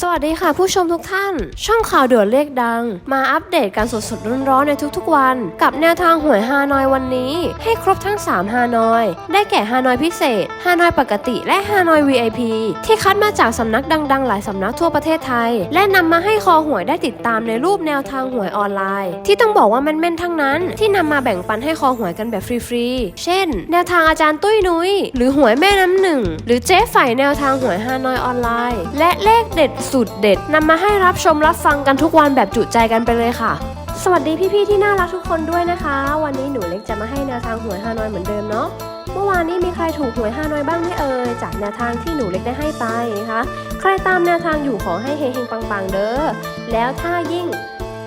สวัสดีค่ะผู้ชมทุกท่าน ช่องข่าวด่วนเลขดัง มาอัปเดตการสดๆร้อนๆในทุกๆวัน กับแนวทางหวยฮานอยวันนี้ ให้ครบทั้ง 3 ฮานอย ได้แก่ฮานอยพิเศษ ฮานอยปกติและฮานอย VIP ที่คัดมาจากสำนักดังๆ หลายสำนักทั่วประเทศไทย และนำมาให้คอหวยได้ติดตามในรูปแนวทางหวยออนไลน์ ที่ต้องบอกว่าแม่นๆทั้งนั้น ที่นำมาแบ่งปันให้คอหวยกันแบบฟรีๆเช่น แนวทางอาจารย์ตุ้ยนุ้ยหรือหวยแม่น้ำหนึ่งหรือเจ๊ฝ่ายแนวทางหวยฮานอยออนไลน์ และเลขเด็ดสุดเด็ดนำมาให้รับชมรับฟังกันทุกวันแบบจุใจกันไปเลยค่ะ สวัสดีพี่ๆที่น่ารักทุกคนด้วยนะคะ วันนี้หนูเล็กจะมาให้แนวทางหวยฮานอยเหมือนเดิมเนาะเมื่อวานนี้มีใครถูกหวยฮานอยบ้างไหมเอ่ยจากแนวทางที่หนูเล็กได้ให้ไปนะคะ ใครตามแนวทางอยู่ขอให้เฮงๆปังๆเด้อแล้วถ้ายิ่ง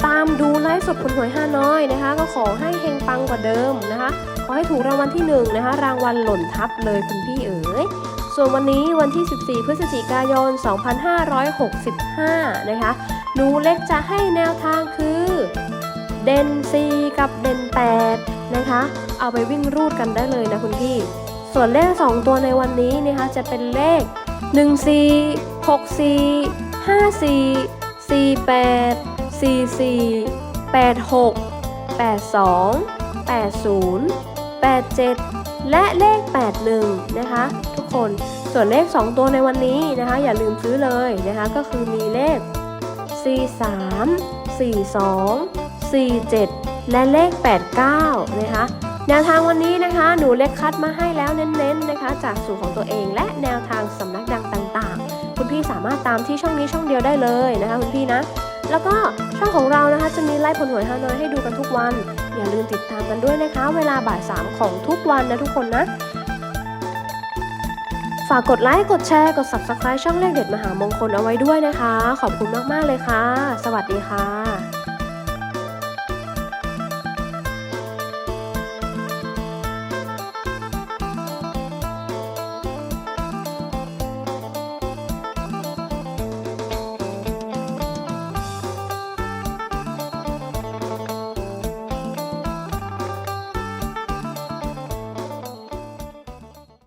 ตามดูไลฟ์สดผลหวยฮานอยนะคะ ก็ขอให้เฮงปังกว่าเดิมนะคะ ขอให้ถูกรางวัลที่หนึ่งนะคะรางวัลหล่นทับเลยคุณพี่เอ๋ย ส่วนวันนี้วันที่ 14 พฤศจิกายน 2565 นะคะหนูเล็กจะให้แนวทางคือ เด่น 4 กับเด่น 8 นะคะ เอาไปวิ่งรูดกันได้เลยนะคุณพี่ ส่วนเลข 2 ตัวในวันนี้นะคะจะเป็นเลข 1 4 6 4 5 4 4 8 4 4 8 6 8 2 8 0 8 7 และเลข 81 นะคะ ทุกคนส่วนเลข 2 ตัวในวันนี้นะคะ อย่าลืมซื้อเลยนะคะ ก็คือมีเลข 43 42 47 และเลข 89 นะคะแนวทางวันนี้นะคะ หนูเล็กคัดมาให้แล้วเน้นๆนะคะ จากสูตรของตัวเองและแนวทางสำนักดังต่างๆ คุณพี่สามารถตามที่ช่องนี้ช่องเดียวได้เลยนะคะคุณพี่นะ แล้วก็ช่องของเรานะคะจะมีไลฟ์ผลหวยฮานอยให้ดูกันทุกวัน อย่าลืมติดตามกันด้วยนะคะ เวลาบ่ายสามของทุกวันนะทุกคนนะ ฝากกดไลค์กดแชร์กด Subscribe ช่องเลขเด็ดมหามงคลเอาไว้ด้วยนะคะ ขอบคุณมากๆเลยค่ะ สวัสดีค่ะ